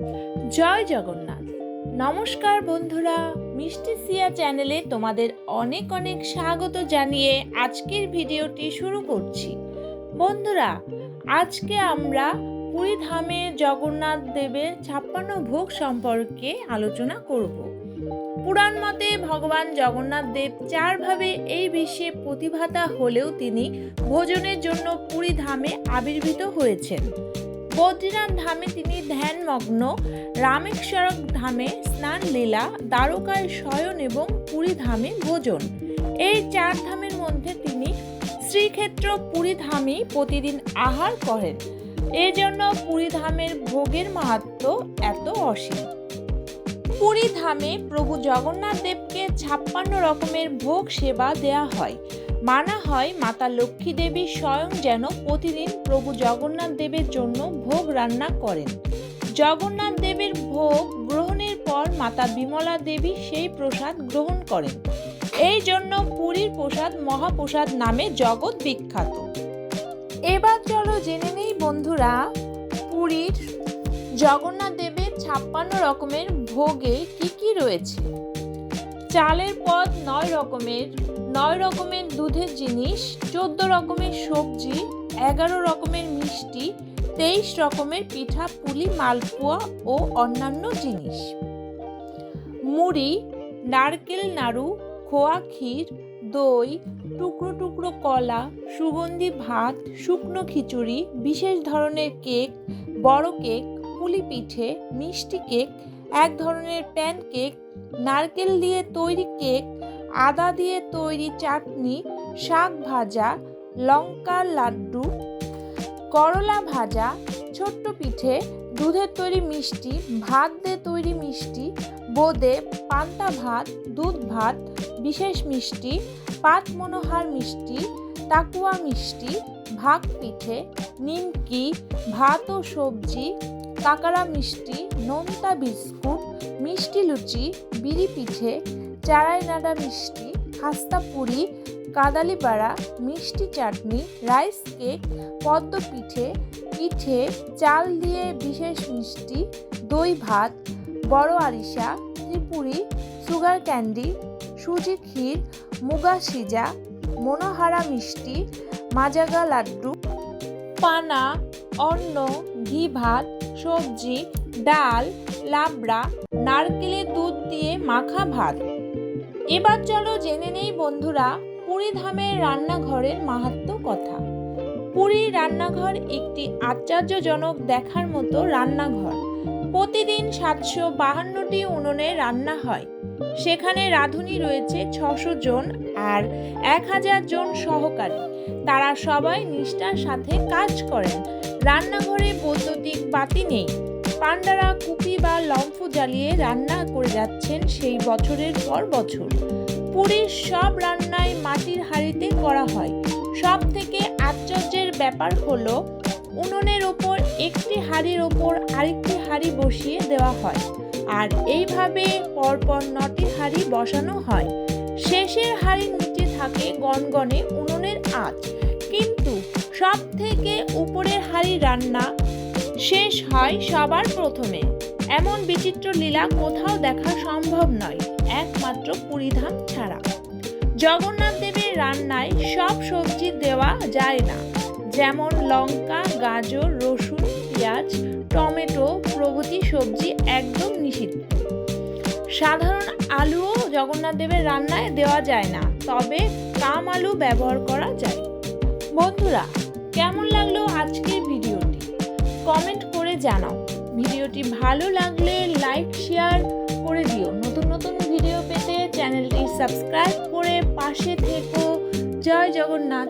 জয় জগন্নাথ। নমস্কার বন্ধুরা, মিষ্টি সিয়া চ্যানেলে তোমাদের অনেক অনেক স্বাগত জানিয়ে আজকের ভিডিওটি শুরু করছি। বন্ধুরা, আজকে আমরা পুরী ধামে জগন্নাথ দেবের ছাপ্পান্ন ভোগ সম্পর্কে আলোচনা করব। পুরাণ মতে ভগবান জগন্নাথ দেব চারভাবে এই বিশ্বে প্রতিভাতা হলেও তিনি ভোজনের জন্য পুরী ধামে আবির্ভূত হয়েছেন। বদ্রীনাথ ধামে তিনি ধ্যানমগ্ন, রামেশ্বরক ধামে স্নান লীলা, দ্বারকায় শয়ন এবং পুরী ধামে ভোজন। এই চার ধামের মধ্যে তিনি শ্রীক্ষেত্র পুরী ধামেই প্রতিদিন আহার করেন। এই জন্য পুরী ধামের ভোগের মাহাত্ম এত অসীম। পুরী ধামে প্রভু জগন্নাথ দেবকে ছাপ্পান্ন রকমের ভোগ সেবা দেয়া হয়। মানা হয় মাতা লক্ষ্মী দেবী স্বয়ং যেন প্রতিদিন প্রভু জগন্নাথ দেবের জন্য ভোগ রান্না করেন। জগন্নাথ দেবের ভোগ গ্রহণের পর মাতা বিমলা দেবী সেই প্রসাদ গ্রহণ করেন। এই জন্য পুরীর প্রসাদ মহাপ্রসাদ নামে জগৎ বিখ্যাত। এবার চলো জেনে নেই বন্ধুরা, পুরীর জগন্নাথ দেবের ছাপ্পান্ন রকমের ভোগে কি কি রয়েছে? চালের পদ নয় রকমের নয় রকমের দুধের জিনিস, চোদ্দ রকমের সবজি, এগারো রকমের মিষ্টি, তেইশ রকমের পিঠা, পুলি, মালপোয়া ও অন্যান্য জিনিস। মুড়ি, নারকেল নাড়ু, খোয়া ক্ষীর, দই, টুকরো টুকরো কলা, সুগন্ধি ভাত, শুকনো খিচুড়ি, বিশেষ ধরনের কেক, বড় কেক, পুলি পিঠে, মিষ্টি কেক এক ধরনের প্যান কেক নারকেল দিয়ে তৈরি কেক আদা দিয়ে তৈরি চাটনি, শাক ভাজা লঙ্কার লাড্ডু, করলা ভাজা, ছোট্ট পিঠে, দুধের তৈরি মিষ্টি, ভাত দিয়ে তৈরি মিষ্টি, বোঁদে, পান্তা ভাত, দুধ ভাত, বিশেষ মিষ্টি পাত মনোহার মিষ্টি, তাকুয়া মিষ্টি ভাগ পিঠে, নিমকি, ভাত ও সবজি কাকারা মিষ্টি নোনতা বিস্কুট, মিষ্টি লুচি, বিড়ি পিঠে, চারাই নাড়া মিষ্টি, খাস্তা পুরি, কাদালি পাড়া মিষ্টি চাটনি, রাইস কেক, পদ্ম পিঠে পিঠে, চাল দিয়ে বিশেষ মিষ্টি, দই ভাত, বড় আরিসা, ত্রিপুরি, সুগার ক্যান্ডি, সুজি ক্ষীর, মুগা সিজা, মনোহারা মিষ্টি, মাজাগা লাড্ডু, পানা, অন্ন, ঘি ভাত সবজি, ডাল, লাবড়া, নারকেলের দুধ দিয়ে মাখা ভাত। এবার চলো জেনে নেই বন্ধুরা পুরী ধামের রান্নাঘরের মাহাত্ম কথা। পুরীর রান্নাঘর একটি আশ্চর্যজনক দেখার মতো রান্নাঘর। প্রতিদিন সাতশো বাহান্নটি উনুনে রান্না হয়। সেখানে রাঁধুনি রয়েছে ছশো জন আর এক হাজার জন সহকারী। তারা সবাই নিষ্ঠার সাথে কাজ করেন। রান্নাঘরে বৈদ্যুতিক বাতি নেই। পান্ডারা কুপি বা লম্ফ জ্বালিয়ে রান্না করে যাচ্ছেন সেই বছরের পর বছর। পুরীর সব রান্নায় মাটির হাঁড়িতে করা হয়। সব থেকে আশ্চর্যের ব্যাপার হলো, উনুনের ওপর একটি হাঁড়ির ওপর আরেকটি হাঁড়ি বসিয়ে দেওয়া হয়। আর এইভাবে পরপর নটি হাঁড়ি বসানো হয়। শেষের হাঁড়ির নিচে থাকে গনগনে উনুনের আঁচ। কিন্তু সব থেকে উপরের হাঁড়ি রান্না শেষ হয় সবার প্রথমে। এমন বিচিত্র লীলা কোথাও দেখা সম্ভব নয়, একমাত্র পুরীধাম ছাড়া। জগন্নাথ দেবের রান্নায় সব সবজি দেওয়া যায় না, যেমন লঙ্কা, গাজর, রসুন পেঁয়াজ, টমেটো, প্রভৃতি সবজি একদম নিষিদ্ধ। সাধারণ আলুও জগন্নাথ দেবের রান্নায় দেওয়া যায় না, তবে কাম আলু ব্যবহার করা যায়। বন্ধুরা, কেমন লাগল আজকের ভিডিওটি? কমেন্ট করে জানাও। ভিডিওটি ভালো লাগলে লাইক, শেয়ার করে দিও। নতুন নতুন ভিডিও পেতে চ্যানেলটি সাবস্ক্রাইব করে পাশে থেকো। জয় জগন্নাথ।